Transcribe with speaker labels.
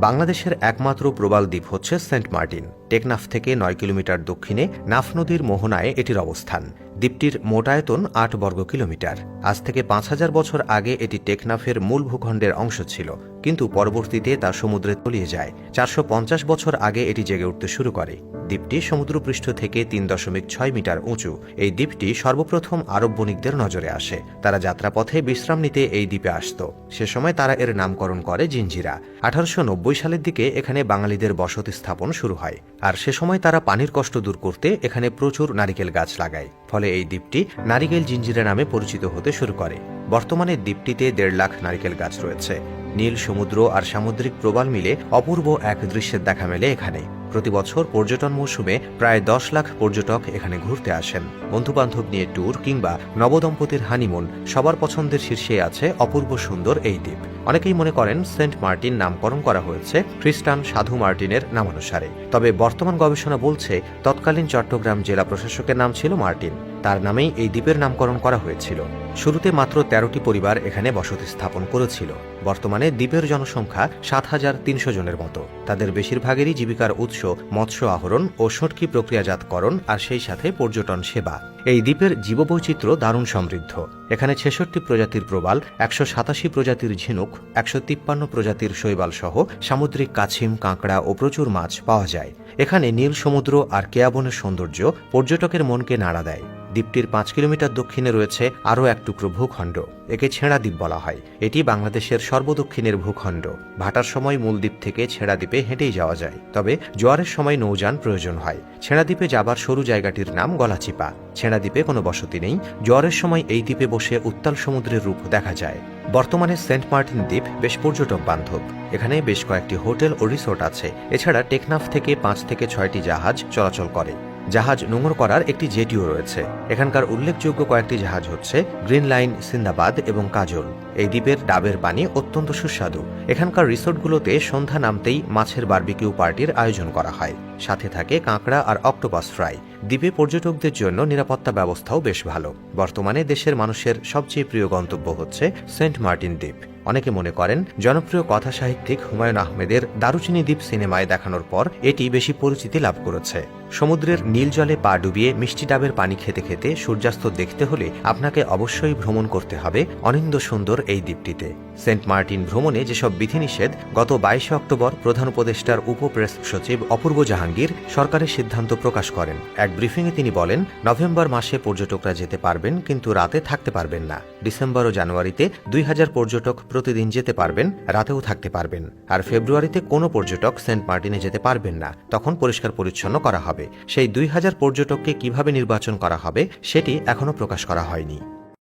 Speaker 1: বাংলাদেশের একমাত্র প্রবাল দ্বীপ হচ্ছে সেন্ট মার্টিন। টেকনাফ থেকে নয় কিলোমিটার দক্ষিণে নাফ নদীর মোহনায় এটির অবস্থান। দ্বীপটির মোটায়তন আট বর্গ কিলোমিটার। আজ থেকে পাঁচ হাজার বছর আগে এটি টেকনাফের মূল ভূখণ্ডের অংশ ছিল। কিন্তু পরবর্তীতে তা সমুদ্রে তলিয়ে যায়। চারশো পঞ্চাশ বছর আগে এটি জেগে উঠতে শুরু করে। দ্বীপটি সমুদ্রপৃষ্ঠ থেকে তিন দশমিক ছয় মিটার উঁচু। এই দ্বীপটি সর্বপ্রথম আরব বণিকদের নজরে আসে। তারা যাত্রাপথে বিশ্রাম নিতে এই দ্বীপে আসত। সে সময় তারা এর নামকরণ করে জিঞ্জিরা আঠারোশো নব্বই সালের দিকে এখানে বাঙালিদের বসতি স্থাপন শুরু হয়। আর সে সময় তারা পানির কষ্ট দূর করতে এখানে প্রচুর নারিকেল গাছ লাগায়। ফলে এই দ্বীপটি নারিকেল জিঞ্জিরা নামে পরিচিত হতে শুরু করে। বর্তমানে দ্বীপটিতে দেড় লাখ নারিকেল গাছ রয়েছে। নীল সমুদ্র আর সামুদ্রিক প্রবাল মিলে অপূর্ব এক দৃশ্যের দেখা মেলে এখানে। প্রতি বছর পর্যটন মৌসুমে প্রায় দশ লাখ পর্যটক এখানে ঘুরতে আসেন। বন্ধুবান্ধব নিয়ে ট্যুর কিংবা নবদম্পতির হানিমুন সবার পছন্দের শীর্ষে আছে অপূর্ব সুন্দর এই দ্বীপ। অনেকেই মনে করেন সেন্ট মার্টিন নামকরণ করা হয়েছে খ্রিস্টান সাধু মার্টিনের নামানুসারে। তবে বর্তমান গবেষণা বলছে তৎকালীন চট্টগ্রাম জেলা প্রশাসকের নাম ছিল মার্টিন। তার নামেই এই দ্বীপের নামকরণ করা হয়েছিল। শুরুতে মাত্র তেরোটি পরিবার এখানে বসতি স্থাপন করেছিল। বর্তমানে দ্বীপের জনসংখ্যা সাত হাজার তিনশো জনের মতো। তাদের বেশিরভাগেরই জীবিকার উৎস মৎস্য আহরণ ও সটকি প্রক্রিয়াজাতকরণ আর সেই সাথে পর্যটন সেবা। এই দ্বীপের জীববৈচিত্র্য দারুণ সমৃদ্ধ। এখানে ছেষট্টি প্রজাতির প্রবাল, একশো সাতাশি প্রজাতির ঝিনুক, একশো তিপ্পান্ন প্রজাতির শৈবাল সহ সামুদ্রিক কাছিম, কাঁকড়া ও প্রচুর মাছ পাওয়া যায়। এখানে নীল সমুদ্র আর কেয়াবনের সৌন্দর্য পর্যটকের মনকে নাড়া দেয়। দ্বীপটির পাঁচ কিলোমিটার দক্ষিণে রয়েছে আরও এক টুকরো ভূখণ্ড, একে ছেঁড়া দ্বীপ বলা হয়। এটি বাংলাদেশের সর্বদক্ষিণের ভূখণ্ড। ভাটার সময় মূল দ্বীপ থেকে ছেঁড়া দ্বীপে হেঁটেই যাওয়া যায়। তবে জোয়ারের সময় নৌযান প্রয়োজন হয়। ছেঁড়া দ্বীপে যাবার সরু জায়গাটির নাম গলাচিপা। ছেঁড়া দ্বীপে কোনো বসতি নেই। জোয়ারের সময় এই দ্বীপে বসে উত্তাল সমুদ্রের রূপ দেখা যায়। বর্তমানে সেন্ট মার্টিন দ্বীপ বেশ পর্যটক বান্ধব। এখানে বেশ কয়েকটি হোটেল ও রিসোর্ট আছে। এছাড়া টেকনাফ থেকে পাঁচ থেকে ছয়টি জাহাজ চলাচল করে। জাহাজ নোঙর করার একটি জেটিও রয়েছে। এখানকার উল্লেখযোগ্য কয়েকটি জাহাজ হচ্ছে গ্রিন লাইন, সিন্দাবাদ এবং কাজল। এই দ্বীপের ডাবের পানি অত্যন্ত সুস্বাদু। এখানকার রিসোর্টগুলোতে সন্ধ্যা নামতেই মাছের বার্বিকিউ পার্টির আয়োজন করা হয়। সাথে থাকে কাঁকড়া আর অক্টোপাস ফ্রাই। দ্বীপে পর্যটকদের জন্য নিরাপত্তা ব্যবস্থাও বেশ ভালো। বর্তমানে দেশের মানুষের সবচেয়ে প্রিয় গন্তব্য হচ্ছে সেন্ট মার্টিন দ্বীপ। অনেকে মনে করেন, জনপ্রিয় কথা সাহিত্যিক হুমায়ুন আহমেদের দারুচিনি দ্বীপ সিনেমায় দেখানোর পর এটি বেশি পরিচিতি লাভ করেছে। সমুদ্রের নীল জলে পা ডুবিয়ে মিষ্টি ডাবের পানি খেতে খেতে সূর্যাস্ত দেখতে হলে আপনাকে অবশ্যই ভ্রমণ করতে হবে অনিন্দ সুন্দর এই দ্বীপটিতে। সেন্ট মার্টিন ভ্রমণে যেসব বিধিনিষেধ, গত বাইশে অক্টোবর প্রধান উপদেষ্টার উপপ্রেস সচিব অপূর্ব জাহাঙ্গীর সরকারের সিদ্ধান্ত প্রকাশ করেন। এক ব্রিফিংয়ে তিনি বলেন, নভেম্বর মাসে পর্যটকরা যেতে পারবেন, কিন্তু রাতে থাকতে পারবেন না। ডিসেম্বর ও জানুয়ারিতে দুই হাজার পর্যটক প্রতিদিন যেতে পারবেন, রাতেও থাকতে পারবেন। আর ফেব্রুয়ারিতে কোনো পর্যটক সেন্ট মার্টিনে যেতে পারবেন না, তখন পরিষ্কার পরিচ্ছন্ন করা হবে। সেই দুই হাজার পর্যটককে কীভাবে নির্বাচন করা হবে, সেটি এখনও প্রকাশ করা হয়নি।